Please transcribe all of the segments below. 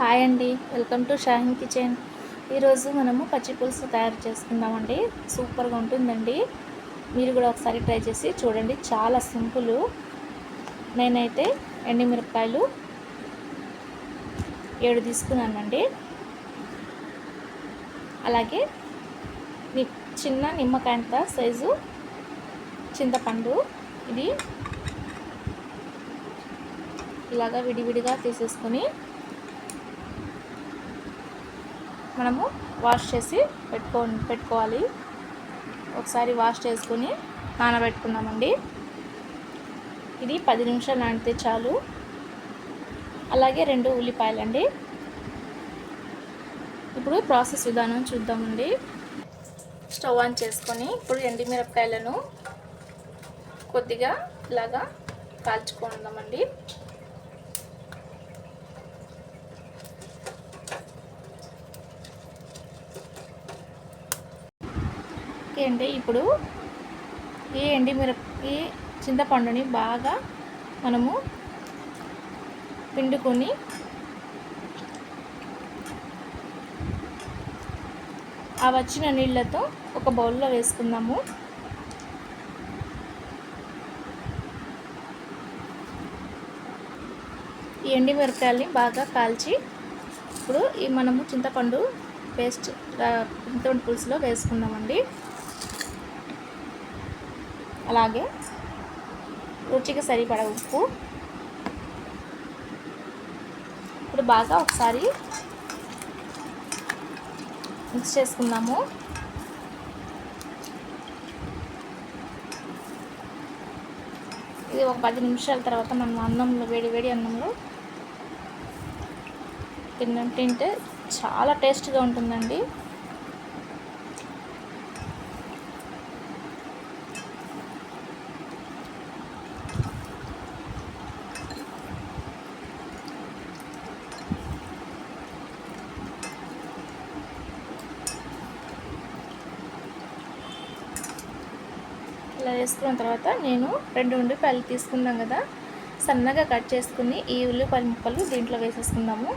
Hi అండి. Welcome to Shaheen kitchen. ఈరోజు మనము పచ్చి పులుసు తయారు చేసుకుందామండి. సూపర్గా ఉంటుందండి. మీరు కూడా ఒకసారి ట్రై చేసి చూడండి. చాలా సింపుల్. నేనైతే ఎండిమిరపకాయలు ఏడు తీసుకున్నానండి. అలాగే చిన్న నిమ్మకాయంత సైజు చింతపండు. ఇది ఇలాగా విడివిడిగా తీసేసుకొని మనము వాష్ చేసి పెట్టుకో పెట్టుకోవాలి. ఒకసారి వాష్ చేసుకొని నానబెట్టుకున్నామండి ఇది పది నిమిషాలు నానితే చాలు. అలాగే రెండు ఉల్లిపాయలండి. ఇప్పుడు ప్రాసెస్ విధానం చూద్దామండి. స్టవ్ ఆన్ చేసుకొని ఇప్పుడు ఎండిమిరపకాయలను కొద్దిగా ఇలాగా కాల్చుకుందామండి. ఓకే అండి ఇప్పుడు ఈ ఎండి మిర ఈ చింతపండుని బాగా మనము పిండుకొని ఆ వచ్చిన నీళ్ళతో ఒక బౌల్లో వేసుకుందాము. ఈ ఎండి మిరపకాయల్ని బాగా కాల్చి ఇప్పుడు ఈ మనము చింతపండు పేస్ట్ చింతపండు పులుసులో వేసుకుందామండి. అలాగే రుచికి సరిపడ ఉప్పు. ఇప్పుడు బాగా ఒకసారి మిక్స్ చేసుకుందాము. ఇది ఒక పది నిమిషాల తర్వాత మనం అన్నంలో వేడి వేడి అన్నంలో తిన్న తింటే చాలా టేస్ట్గా ఉంటుందండి. ఇలా వేసుకున్న తర్వాత నేను రెండు ఉల్లిపాయలు తీసుకున్నాం కదా సన్నగా కట్ చేసుకుని ఈ ఉల్లిపాయల ముక్కలు దీంట్లో వేసేసుకుందాము.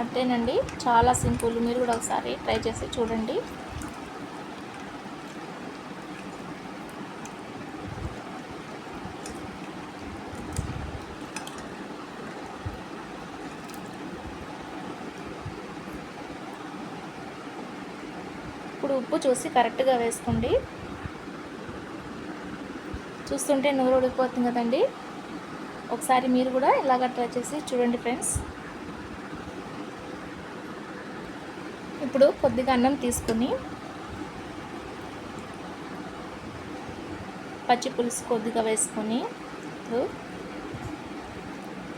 అంతేనండి చాలా సింపుల్. మీరు కూడా ఒకసారి ట్రై చేసి చూడండి. ఇప్పుడు ఉప్పు చూసి కరెక్ట్గా వేసుకోండి. చూస్తుంటే నోరు ఉడికిపోతుంది కదండి. ఒకసారి మీరు కూడా ఇలాగ ట్రై చేసి చూడండి ఫ్రెండ్స్. ఇప్పుడు కొద్దిగా అన్నం తీసుకొని పచ్చి పులుసు కొద్దిగా వేసుకొని ఇప్పుడు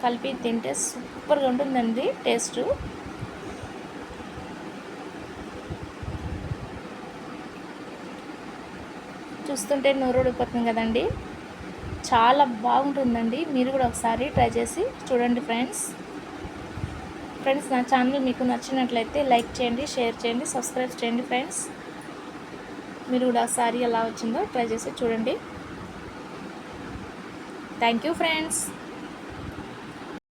కలిపి తింటే సూపర్గా ఉంటుందండి టేస్ట్. చూస్తుంటే నోరు ఉడిపోతుంది కదండి. చాలా బాగుంటుందండి. మీరు కూడా ఒకసారి ట్రై చేసి చూడండి ఫ్రెండ్స్. ఫ్రెండ్స్ నా ఛానల్ మీకు నచ్చినట్లయితే లైక్ చేయండి షేర్ చేయండి సబ్స్క్రైబ్ చేయండి ఫ్రెండ్స్. మీరు కూడా ఒకసారి ఎలా వచ్చిందో ట్రై చేసి చూడండి. Thank you friends.